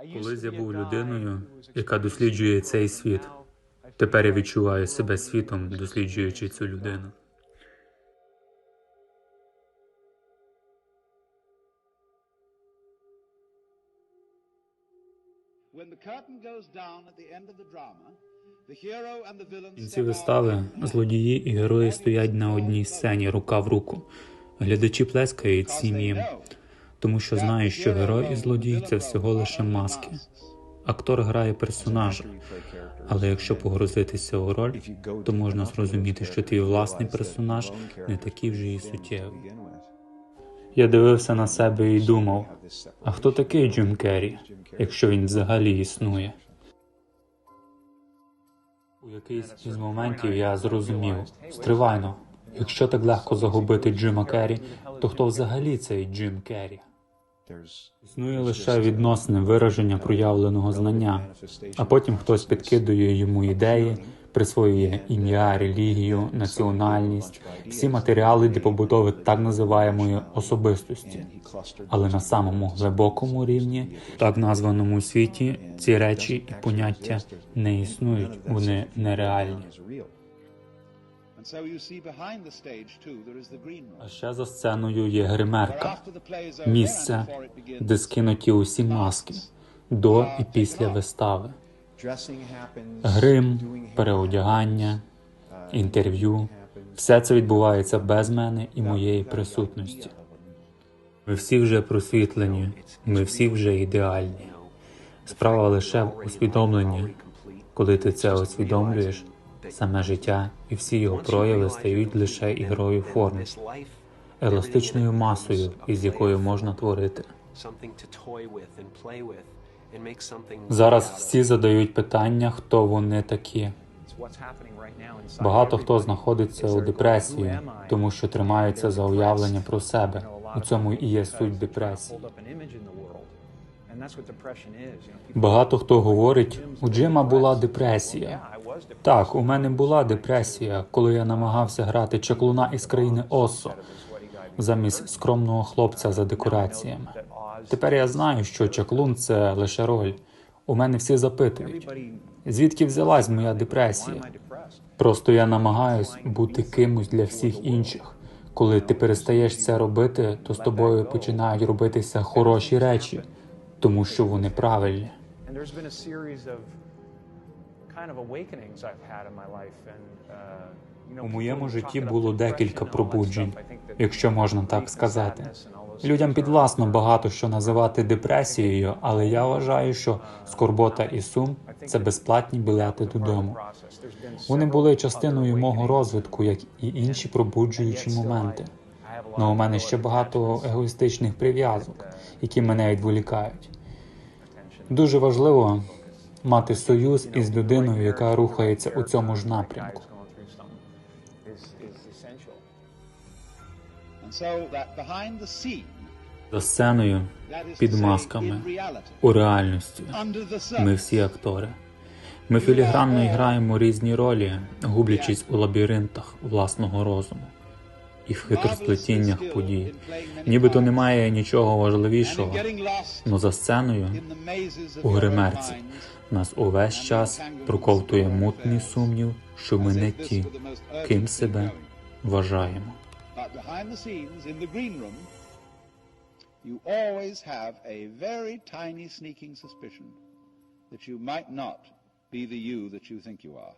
Колись я був людиною, яка досліджує цей світ. Тепер я відчуваю себе світом, досліджуючи цю людину. В кінці вистави злодії і герої стоять на одній сцені, рука в руку. Глядачі плескають because тому що the що герой і злодій це всього лише маски. Актор грає персонажа, але якщо погрузитися у роль, то можна зрозуміти, що твій власний персонаж не такий вже і суттєвий. Я дивився на себе і думав, а хто такий Джим Керрі, якщо він взагалі існує? У якийсь із моментів я зрозумів, стривайно, якщо так легко загубити Джима Керрі, то хто взагалі цей Джим Керрі? Існує лише відносне вираження проявленого знання, а потім хтось підкидує йому ідеї, присвоює ім'я, релігію, національність, всі матеріали для побудови так називаємої особистості. Але на самому глибокому рівні, так названому світі, ці речі і поняття не існують, вони нереальні. А ще за сценою є гримерка, місце, де скинуті усі маски до і після вистави. Грим, переодягання, інтерв'ю все це відбувається без мене і моєї присутності. Ми всі вже просвітлені, ми всі вже ідеальні. Справа лише в усвідомленні. Коли ти це усвідомлюєш, саме життя і всі його прояви стають лише ігрою форми, еластичною масою, із якою можна творити. Зараз всі задають питання, хто вони такі. Багато хто знаходиться у депресії, тому що тримаються за уявлення про себе. У цьому і є суть депресії. Багато хто говорить, у Джима була депресія. Так, у мене була депресія, коли я намагався грати чаклуна із країни Оссо замість скромного хлопця за декораціями. Тепер я знаю, що чаклун це лише роль. У мене всі запитують, звідки взялась моя депресія? Просто я намагаюсь бути кимось для всіх інших. Коли ти перестаєш це робити, то з тобою починають робитися хороші речі, тому що вони правильні. Uh, У моєму житті було декілька пробуджень, якщо можна так сказати. Людям підвласно багато що називати депресією, але я вважаю, що скорбота і сум це безплатні білети додому. Вони були частиною мого розвитку, як і інші пробуджуючі моменти. Ну у мене ще багато егоїстичних прив'язок, які мене відволікають. Дуже важливо мати союз із людиною, яка рухається у цьому ж напрямку. За сценою, під масками, у реальності. Ми всі актори. Ми філігранно граємо різні ролі, гублячись у лабіринтах власного розуму і в хитросплетіннях подій. Нібито немає нічого важливішого, но за сценою у гримерці нас увесь час проковтує мутний сумнів, що ми не ті, ким себе вважаємо. You always have a very tiny sneaking suspicion that you might not be the you that you think you are.